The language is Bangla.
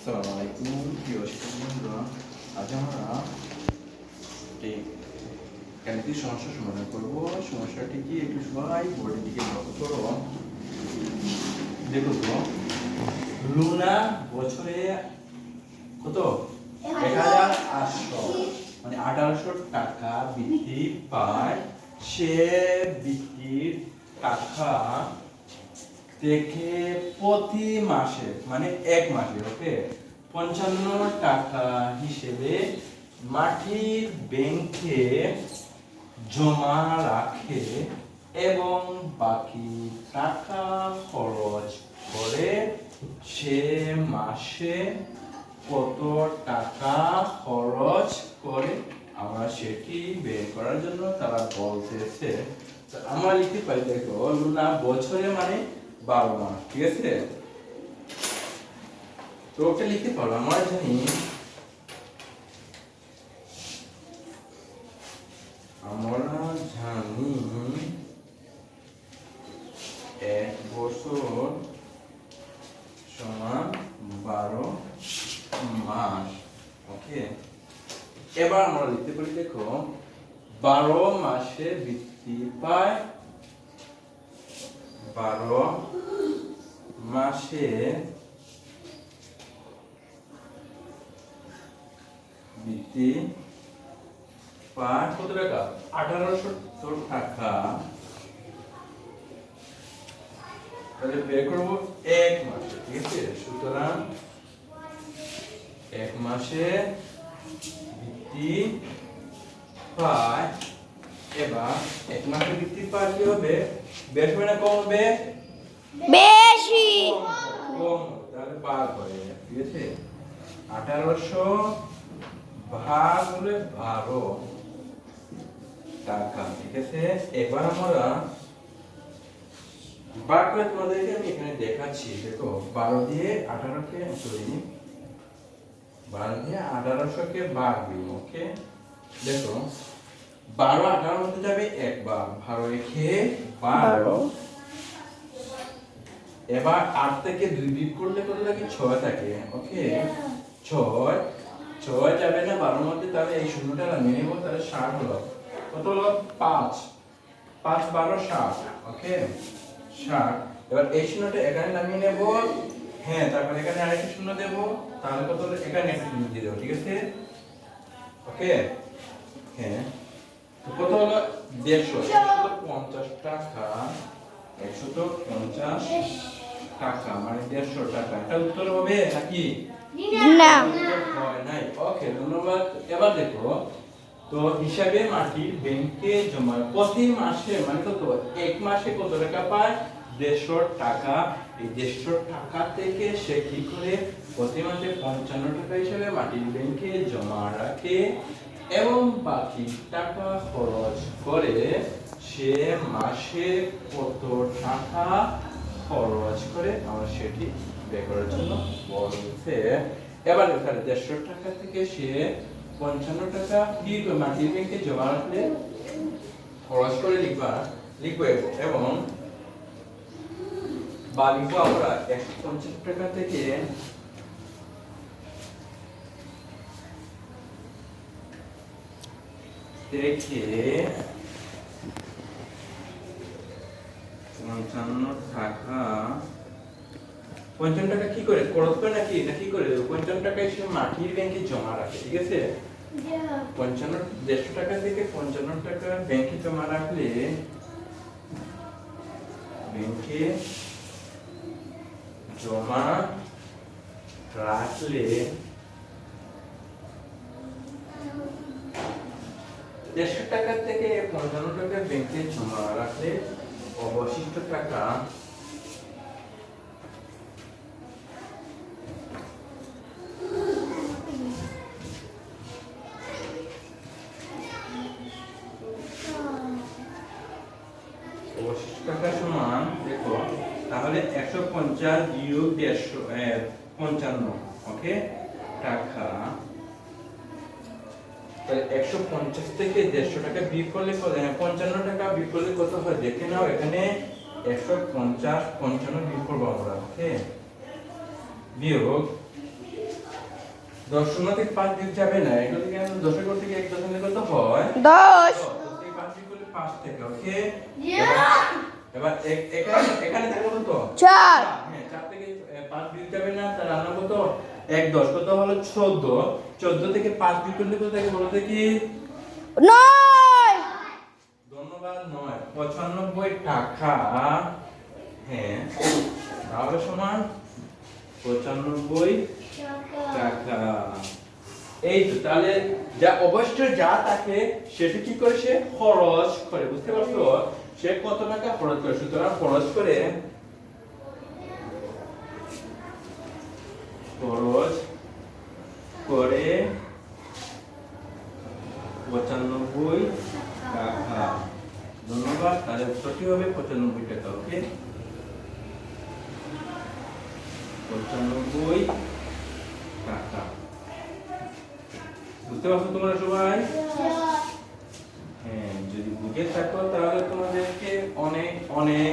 আসসালামু আলাইকুম প্রিয় শিক্ষক বন্ধুরা আজ আমরা একটি গাণিতিক সমস্যার সমাধান করব সমস্যাটি কি একটু সবাই বোর্ডের দিকে লক্ষ্য করো দেখো তো লুনা বছরে কত এক হাজার আটশো মানে আঠারোশো টাকা বৃত্তি পায় সে বৃত্তির টাকা থেকে প্রতি মাসে মানে এক মাসে ওকে পঞ্চান্ন টাকা হিসেবে মাটির ব্যাংকে জমা রাখে এবং বাকি টাকা খরচ করে সে মাসে কত টাকা খরচ করে আমরা সেটি বের করার জন্য তারা বলতেছে। আমরা লিখতে পারি, দেখো, লুনা বছরে মানে বারো মাস ঠিক আছে? তো ওকে লিখতে পারব আমরা জানি আমরা জানি এক বছর সমান বারো মাস, ওকে? এবার আমরা লিখতে পারি, দেখো, বারো মাসে বৃত্তি পায় বারো মাসে বৃত্তি পায় কত টাকা? আঠারোশো টাকা। তাহলে বের করব এক মাসে ঠিক আছে? সুতরাং এক মাসে বৃত্তি পায় এবার এক মাসে বৃত্তি পায় কি হবে বেশ হবে না কম বেশি। কম তাহলে হয়ে যাবে ঠিক আছে? আঠারোশো ভাগ হলে বারো টাকা ঠিক আছে? এবার আমরা ভাগ করে তোমাদেরকে আমি এখানে দেখাচ্ছি দেখো বারো দিয়ে আঠারোকে সরি বারো দিয়ে আঠারোশোকে ভাগ দিই ওকে? দেখো বারো আঠারোর মধ্যে যাবে একবার বারো একে বারো। এবার আট থেকে দুই বিয়োগ করলে কত লাগে? ছয় থাকে ওকে ছয় ছয় যাবে না বারোর মধ্যে তাহলে এই শূন্যটা নামিয়ে নেব তাহলে ষাট হলো। কত হলো? পাঁচ। পাঁচ বারো ষাট ওকে ষাট। এবার এই শূন্যটা এখানে নামিয়ে নেব। হ্যাঁ তারপর এখানে আরেকটা শূন্য দেবো। তাহলে কত হলো? এখানে একটা শূন্য দিয়ে দেবো ঠিক আছে? ওকে হ্যাঁ। কত হলো? দেড়শো। পঞ্চাশ টাকা। একশো পঞ্চাশ টাকা মানে দেড়শো টাকা। এটা উত্তর হবে নাকি? না। হয় নাই। ওকে ধন্যবাদ। এবার দেখো তো হিসাবে মাটির ব্যাংকে জমা প্রতি মাসে মানে কত? এক মাসে কত টাকা পায়? দেড়শো টাকা। এই দেড়শো টাকা থেকে সে কি করে? প্রতি মাসে পঞ্চান্ন টাকা হিসাবে মাটির ব্যাংকে জমা রাখে। এবং বাকি টাকা খরচ করে সে মাসে কত টাকা খরচ করে আমরা সেটি বের করার জন্য বলছে। এবার এখানে দেড়শো টাকা থেকে সে পঞ্চান্ন টাকা কি মাটির ব্যাংকে জমা রাখলে? খরচ করে লিখবা, লিখব এবং বা লিখব আমরা একশো পঞ্চাশ টাকা থেকে থেকে পঞ্চান্ন টাকা। পঞ্চান্ন টাকা কি করে? খরচ করে নাকি? করে? পঞ্চান্ন টাকা সে মাটির ব্যাংকে জমা রাখে ঠিক আছে? পঞ্চান্ন দেড়শো টাকা থেকে পঞ্চান্ন টাকা ব্যাংকে জমা রাখলে ব্যাংকে জমা রাখলে দেড়শো টাকা থেকে পঞ্চান্ন টাকা ব্যাংকে জমা রাখলে অবশিষ্ট টাকা অবশিষ্ট টাকা সমান, দেখো, তাহলে একশো পঞ্চাশ বিয়োগ দেড়শো পঞ্চান্ন ওকে টাকা তাহলে একশো পঞ্চাশ থেকে দেড়শো টাকা বিয়োগ করলে কত? হ্যাঁ, পঞ্চান্ন টাকা বিয়োগ করলে কত হয়? দেখে নাও এখানে একশো পঞ্চাশ পঞ্চান্ন বিয়োগ করব আমরা ওকে? বিয়োগ দশ শূন্য থেকে পাঁচ দিক যাবে না এগুলো থেকে দশের ঘর থেকে এক দশমিক কত হয়? দশ। পাঁচ দিক করলে পাঁচ থেকে ওকে? এবার এখানে এখানে থাকে কত? চার। হ্যাঁ চার থেকে পাঁচ বিয়োগ যাবে না তার রান্না কত? এক দশ কত হলো চোদ্দ? চোদ্দ থেকে পাঁচ বিয়োগ করলে কত থাকে বলো দেখি। নয়! ধন্যবাদ নয়। পঁচানব্বই টাকা। হ্যাঁ তাহলে সমান পঁচানব্বই টাকা। এই তো তাহলে যা অবশ্য যা থাকে সেটা কি করে সে খরচ করে বুঝতে পারছ? সে কত টাকা খরচ করে? সুতরাং খরচ করে খরচ করে পঁচানব্বই টাকা। ধন্যবাদ। তাহলে উত্তরটি হবে পঁচানব্বই টাকা ওকে? পঁচানব্বই টাকা। বুঝতে পারছ তোমরা সবাই? হ্যাঁ। যদি বুঝে থাকো তাহলে তোমাদেরকে অনেক অনেক